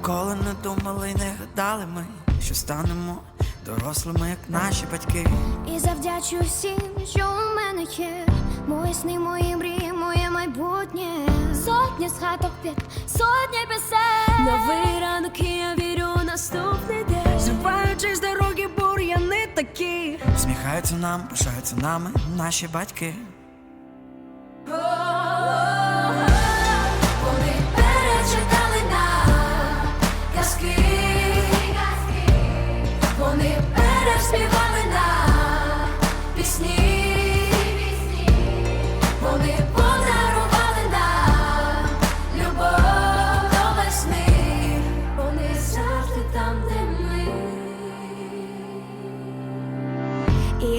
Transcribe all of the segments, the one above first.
Ніколи не думали, не гадали ми, що станемо дорослими, як наші батьки. І завдячу всім, що у мене є. Мої сни, мої мрії, моє майбутнє. Сотні згадок під сотні пісень. Новий ранок, і я вірю у наступний день. Зриваючись з дороги, бур'яни такі. Сміхаються нам, пишаються нами наші батьки.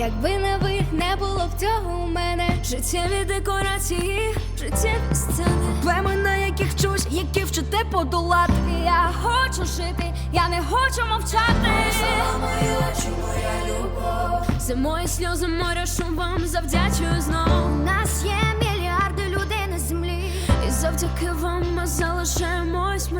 Якби не не було б цього мене. Життєві декорації, життєві сцени. Племи, на яких вчусь, які вчите подолати. Я хочу жити, я не хочу мовчати. Мої очі, моя любов. За мої сльози, море шум завдячую знов. У нас є завдяки вам ми залишаємось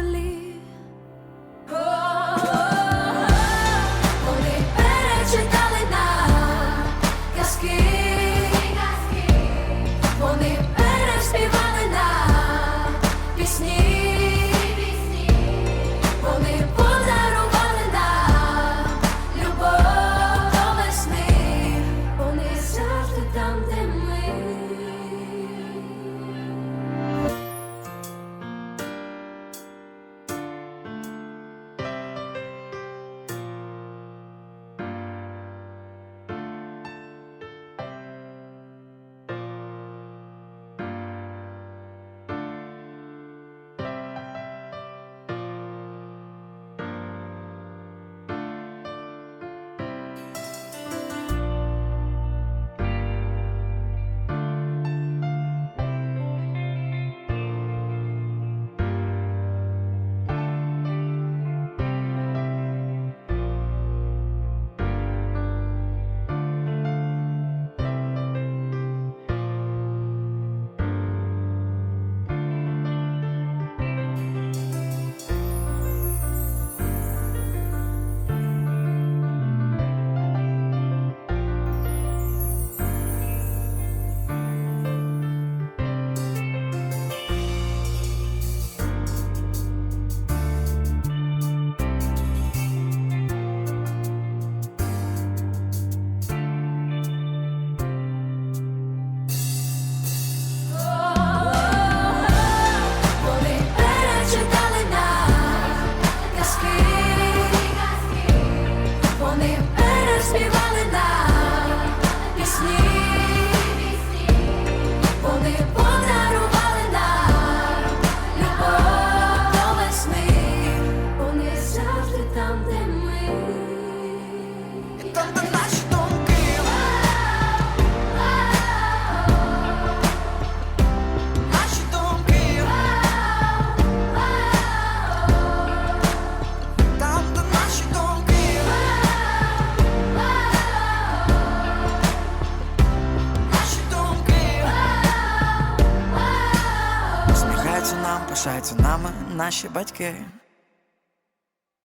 нам, пишаються нами наші батьки.